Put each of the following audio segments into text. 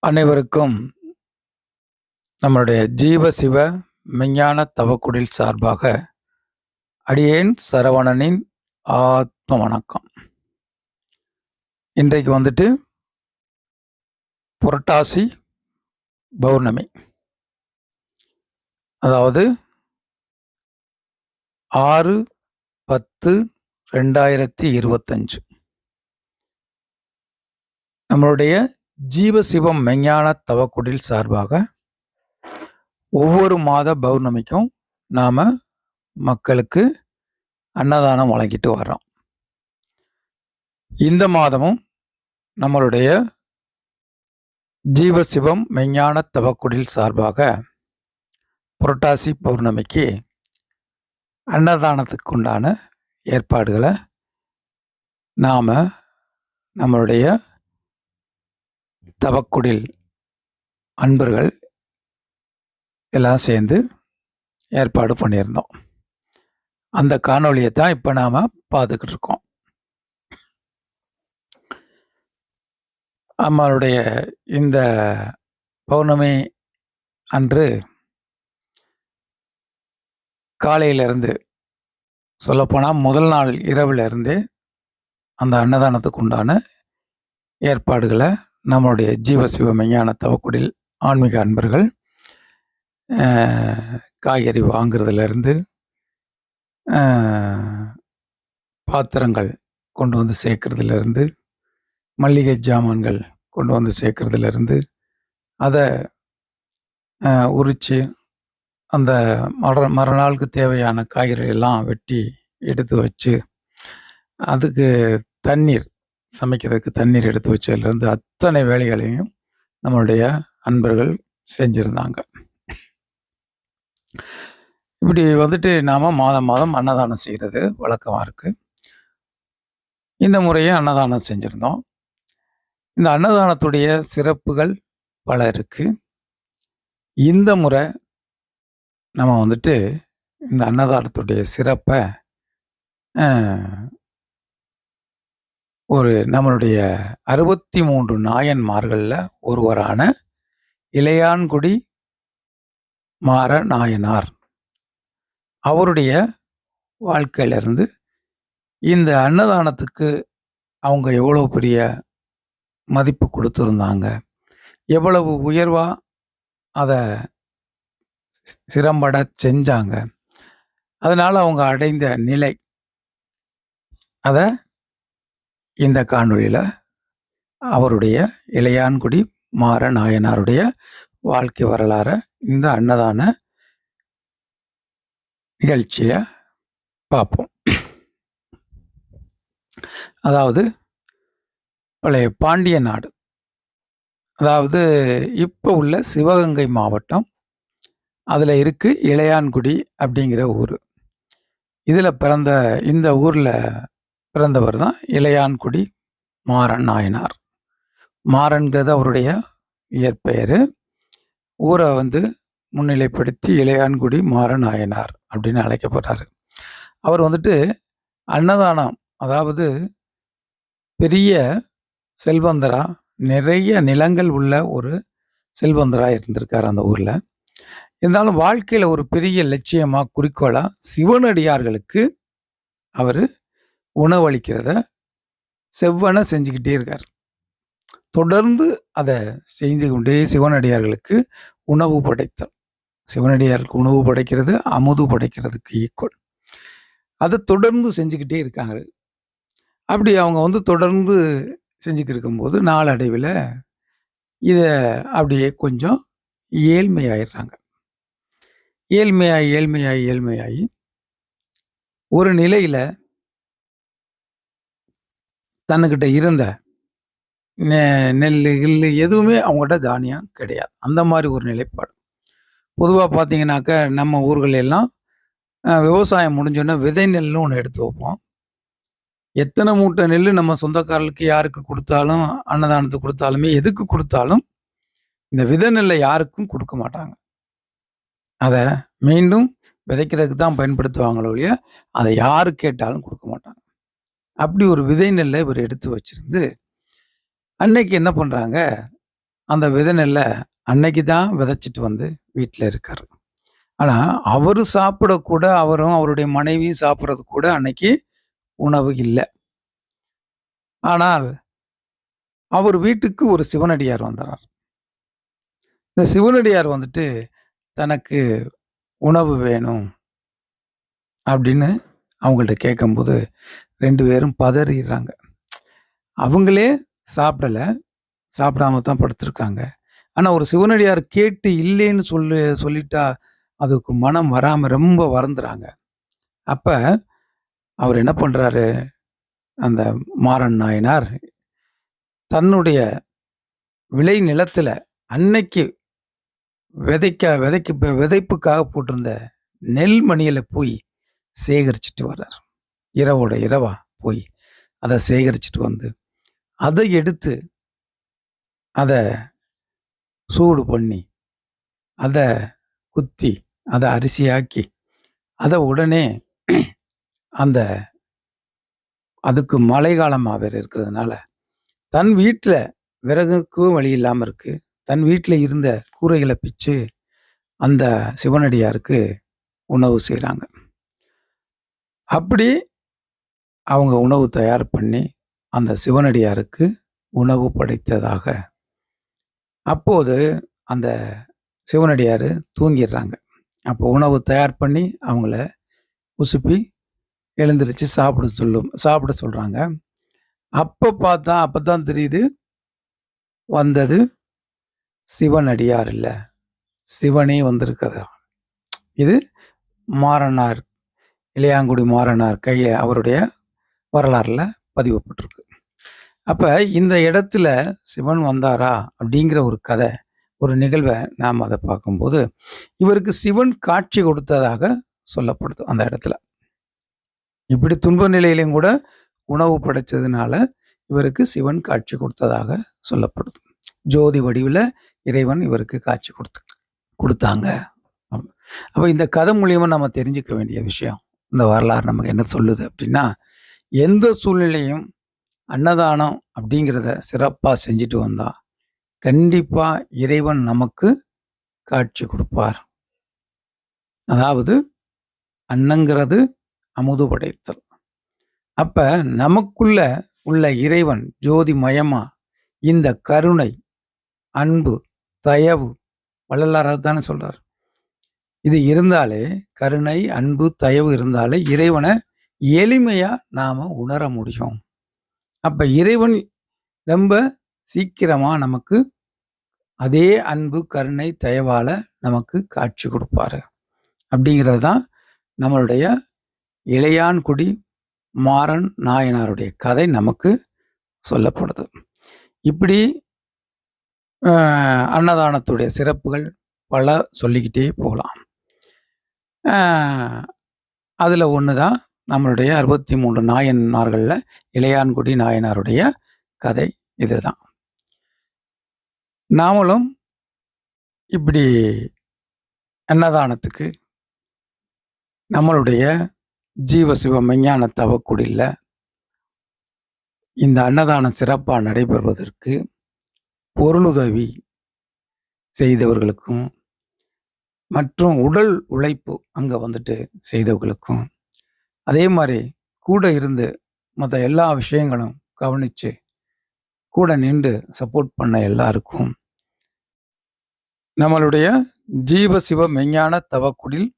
அனைவருக்கும் நம்மளுடைய ஜீவ சிவ மெஞ்ஞான தவக்குடில் சார்பாக அடியேன் சரவணனின் ஆத்ம வணக்கம். இன்றைக்கு வந்துட்டு புரட்டாசி பௌர்ணமி. அதாவது ஆறு பத்து ரெண்டாயிரத்தி இருபத்தஞ்சு. நம்மளுடைய ஜீவசிவம் மெஞ்ஞான தவக்குடில் சார்பாக ஒவ்வொரு மாத பௌர்ணமிக்கும் நாம் மக்களுக்கு அன்னதானம் வழங்கிட்டு வர்றோம். இந்த மாதமும் நம்மளுடைய ஜீவசிவம் மெஞ்ஞான தவக்குடில் சார்பாக புரட்டாசி பௌர்ணமிக்கு அன்னதானத்துக்குண்டான ஏற்பாடுகளை நாம் நம்மளுடைய தவக்குடில் அன்பர்கள் எல்லாம் சேர்ந்து ஏற்பாடு பண்ணியிருந்தோம். அந்த காணொளியை தான் இப்போ நாம் பார்த்துக்கிட்டு இருக்கோம். நம்மளுடைய இந்த பௌர்ணமி அன்று காலையிலிருந்து சொல்லப்போனால் முதல் நாள் இரவுல இருந்தே அந்த அன்னதானத்துக்கு உண்டான ஏற்பாடுகளை நம்மளுடைய ஜீவசிவ மெஞ்ஞான தவக்குடில் ஆன்மீக அன்பர்கள் காய்கறி வாங்குறதுலேருந்து பாத்திரங்கள் கொண்டு வந்து சேர்க்கறதுலேருந்து மல்லிகை ஜாமான்கள் கொண்டு வந்து சேர்க்கறதுலேருந்து அதை உரித்து அந்த மற மறுநாளுக்கு தேவையான காய்கறிகள் எல்லாம் வெட்டி எடுத்து வச்சு அதுக்கு தண்ணீர் சமைக்கிறதுக்கு தண்ணீர் எடுத்து வச்சதுலேருந்து அத்தனை வேலைகளையும் நம்மளுடைய அன்பர்கள் செஞ்சுருந்தாங்க. இப்படி வந்துட்டு நாம் மாதம் மாதம் அன்னதானம் செய்கிறது வழக்கமாக இருக்குது இந்த முறையே அன்னதானம் செஞ்சுருந்தோம். இந்த அன்னதானத்துடைய சிறப்புகள் பல இருக்குது இந்த முறை நம்ம வந்துட்டு இந்த அன்னதானத்துடைய சிறப்பை ஒரு நம்மளுடைய அறுபத்தி மூன்று நாயன்மார்களில் ஒருவரான இளையான்குடி மாற நாயனார் அவருடைய வாழ்க்கையிலிருந்து இந்த அன்னதானத்துக்கு அவங்க எவ்வளோ பெரிய மதிப்பு கொடுத்துருந்தாங்க? எவ்வளவு உயர்வாக அதை சிரம்பட செஞ்சாங்க? அதனால் அவங்க அடைந்த நிலை அதை இந்த காணொளியில் அவருடைய இளையான்குடி மாற நாயனாருடைய வாழ்க்கை வரலாறை இந்த அன்னதான நிகழ்ச்சியை பார்ப்போம். அதாவது பழைய பாண்டிய நாடு. அதாவது இப்போ உள்ள சிவகங்கை மாவட்டம் அதில் இருக்குது இளையான்குடி அப்படிங்கிற ஊர். இதில் பிறந்த இந்த ஊரில் பிறந்தவர் தான் இளையான்குடி மாறன் நாயனார். மாறன்கிறது அவருடைய இயற்பெயர். ஊரை வந்து முன்னிலைப்படுத்தி இளையான்குடி மாறன் நாயனார் அப்படின்னு அழைக்கப்படுறாரு. அவர் வந்துட்டு அன்னதானம் அதாவது பெரிய செல்வந்தரா நிறைய நிலங்கள் உள்ள ஒரு செல்வந்தராக இருந்திருக்கார் அந்த ஊரில். இருந்தாலும் வாழ்க்கையில் ஒரு பெரிய லட்சியமாக குறிக்கோளாக சிவனடியார்களுக்கு அவர் உணவளிக்கிறத செவ்வன செஞ்சுக்கிட்டே இருக்கார். தொடர்ந்து அதை செய்து கொண்டே சிவனடியார்களுக்கு உணவு படைத்தல். சிவனடியாருக்கு உணவு படைக்கிறது அமுது படைக்கிறதுக்கு ஈக்குவல் அதை தொடர்ந்து செஞ்சுக்கிட்டே இருக்காங்க. அப்படி அவங்க வந்து தொடர்ந்து செஞ்சுக்கிட்டு இருக்கும்போது நாளடைவில் இதை அப்படியே கொஞ்சம் ஏழ்மையாயிடுறாங்க. ஏழ்மையாகி ஏழ்மையாகி ஏழ்மையாகி ஒரு நிலையில் தன்னுக்கிட்ட இருந்த நெ- நெல் கில்லு எதுவுமே அவங்ககிட்ட தானியம் கிடையாது. அந்த மாதிரி ஒரு நிலைப்பாடு. பொதுவாக பார்த்தீங்கன்னாக்க நம்ம ஊர்களெல்லாம் விவசாயம் முடிஞ்சோடனே விதை நெல்னு ஒன்று எடுத்து வைப்போம். எத்தனை மூட்டை நெல் நம்ம சொந்தக்காரர்களுக்கு யாருக்கு கொடுத்தாலும் அன்னதானத்துக்கு கொடுத்தாலுமே எதுக்கு கொடுத்தாலும் இந்த விதை நெல்லை யாருக்கும் கொடுக்க மாட்டாங்க. அதை மீண்டும் விதைக்கிறதுக்கு தான் பயன்படுத்துவாங்களோ ஒழிய அதை யாரு கேட்டாலும் கொடுக்க அப்படி ஒரு விதை நெல்லை இவர் எடுத்து வச்சிருந்து அன்னைக்கு என்ன பண்றாங்க அந்த விதை நெல்லை அன்னைக்கு தான் விதைச்சிட்டு வந்து வீட்டில் இருக்கார் ஆனால் அவரு சாப்பிடக்கூட அவரும், அவருடைய மனைவியும் சாப்பிட்றது கூட அன்னைக்கு உணவு இல்லை ஆனால், அவர் வீட்டுக்கு ஒரு சிவனடியார் வந்தார். இந்த சிவனடியார் வந்துட்டு, தனக்கு உணவு வேணும். அப்படின்னு அவங்கள்ட்ட கேட்கும்போது, ரெண்டு பேரும் பதறிடுறாங்க அவங்களே சாப்பிடல. சாப்பிடாம தான் படுத்திருக்காங்க. ஆனால் ஒரு சிவனடியார் கேட்டு இல்லேன்னு சொல்லி சொல்லிட்டா, அதுக்கு மனம் வராமல் ரொம்ப வறந்துறாங்க அப்போ அவர் என்ன பண்ணுறாரு அந்த மாறன் நாயனார், தன்னுடைய விளை நிலத்தில் அன்னைக்கு விதைக்க விதைக்கு விதைப்புக்காக போட்டிருந்த நெல் மணியில் போய் சேகரிச்சுட்டு வர்றார். இரவோட இரவா போய் அதை சேகரிச்சுட்டு வந்து, அதை எடுத்து அதை சூடு பண்ணி, அதை குத்தி, அதை அரிசியாக்கி, அதை உடனே அந்த அதுக்கு மழை காலமாக வேற இருக்கிறதுனால, தன் வீட்டில் விறகுக்கும் வழி இல்லாமல் இருக்கு. தன் வீட்டில் இருந்த கூரைகளை பிச்சு, அந்த சிவனடியாருக்கு உணவு செய்கிறாங்க அப்படி அவங்க உணவு தயார் பண்ணி, அந்த சிவனடியாருக்கு உணவு படைத்ததாக. அப்போது அந்த சிவனடியார் தூங்கிடுறாங்க. அப்போ உணவு தயார் பண்ணி அவங்கள உசுப்பி எழுந்திருச்சு சாப்பிட சொல்லும் சாப்பிட சொல்கிறாங்க அப்போ பார்த்தா அப்போ தான் தெரியுது, வந்தது சிவனடியார் இல்லை சிவனே வந்திருக்கதா இது மாறனார், இளையாங்குடி மாறனார் கையை அவருடைய வரலாறுல பதிவுப்பட்டிருக்கு. அப்ப இந்த இடத்துல சிவன் வந்தாரா? அப்படிங்கிற ஒரு கதை, ஒரு நிகழ்வை நாம் அதை பார்க்கும்போது, இவருக்கு சிவன் காட்சி கொடுத்ததாக சொல்லப்படுது அந்த இடத்துல. இப்படி துன்ப நிலையிலையும் கூட உணவு படைச்சதுனால, இவருக்கு சிவன் காட்சி கொடுத்ததாக சொல்லப்படுது. ஜோதி வடிவில் இறைவன் இவருக்கு காட்சி கொடுத்து கொடுத்தாங்க அப்போ இந்த கதை மூலியமா நம்ம தெரிஞ்சுக்க வேண்டிய விஷயம், இந்த வரலாறு நமக்கு என்ன சொல்லுது அப்படின்னா, எந்த சூழ்நிலையும் அன்னதானம் அப்படிங்கிறத சிறப்பாக செஞ்சுட்டு வந்தா, கண்டிப்பாக இறைவன் நமக்கு காட்சி கொடுப்பார் அதாவது, அன்னங்கிறது அமுது படைத்தல். அப்போ நமக்குள்ள உள்ள இறைவன் ஜோதிமயமா இந்த கருணை, அன்பு, தயவு வள்ளலாராக தானே சொல்கிறார் இது இருந்தாலே கருணை, அன்பு, தயவு இருந்தாலே இறைவனை எளிமையாக நாம் உணர முடியும். அப்போ இறைவன் ரொம்ப சீக்கிரமாக நமக்கு அதே அன்பு, கருணை, தயவால் நமக்கு காட்சி கொடுப்பாரு அப்படிங்கிறது தான் நம்மளுடைய இளையான்குடி மாறன் நாயனாருடைய கதை நமக்கு சொல்லப்படுது. இப்படி அன்னதானத்துடைய சிறப்புகள் பல சொல்லிக்கிட்டே போகலாம் அதில் ஒன்று தான் நம்மளுடைய அறுபத்தி மூன்று நாயன்மார்களில் இளையான்குடி நாயனாருடைய கதை இதுதான். நாமளும் இப்படி அன்னதானத்துக்கு நம்மளுடைய ஜீவசிவ மெஞ்ஞான தவக்குடியில் இந்த அன்னதானம் சிறப்பாக நடைபெறுவதற்கு பொருளுதவி செய்தவர்களுக்கும், மற்றும் உடல் உழைப்பு அங்கே வந்துட்டு செய்தவர்களுக்கும், அதே மாதிரி கூட இருந்து மற்ற எல்லா விஷயங்களும் கவனிச்சு, கூட நின்று சப்போர்ட் பண்ண எல்லாருக்கும் நம்மளுடைய ஜீவசிவ மெஞ்ஞான தவக்குடில்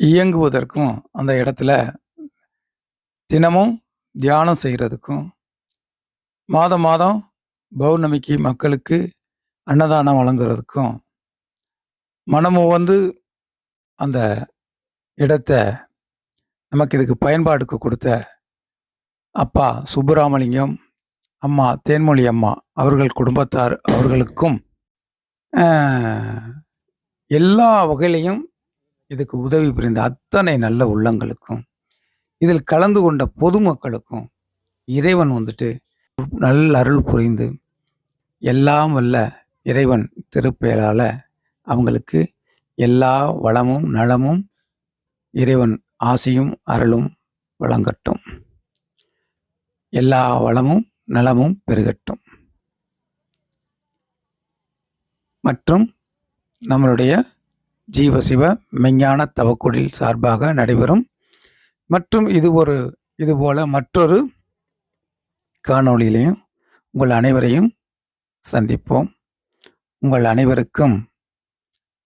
இயங்குவதற்கும், அந்த இடத்துல தினமும் தியானம் செய்கிறதுக்கும் மாதம் மாதம் பௌர்ணமிக்கு மக்களுக்கு அன்னதானம் வழங்குறதுக்கும், மனமுவந்து அந்த இடத்த நமக்கு இதுக்கு பயன்பாடுக்கு கொடுத்த அப்பா சுப்புராமலிங்கம், அம்மா தேன்மொழி அம்மா அவர்கள் குடும்பத்தார் அவர்களுக்கும், எல்லா வகையிலையும் இதுக்கு உதவி புரிந்த அத்தனை நல்ல உள்ளங்களுக்கும், இதில் கலந்து கொண்ட பொதுமக்களுக்கும், இறைவன் வந்துட்டு நல்ல அருள் புரிந்து, எல்லாம் வல்ல இறைவன் திருப்பெயலால் அவங்களுக்கு எல்லா வளமும், நலமும் இறைவன் ஆசையும் அருளும் வழங்கட்டும். எல்லா வளமும், நலமும் பெருகட்டும். மற்றும் நம்மளுடைய ஜீவசிவ மெஞ்ஞான தவக்குடில் சார்பாக நடைபெறும் மற்றும் இது ஒரு இதுபோல மற்றொரு காணொளியிலையும் உங்கள் அனைவரையும் சந்திப்போம் உங்கள் அனைவருக்கும்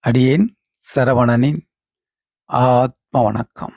அடியேன் சரவணனின் ஆத்ம வணக்கம்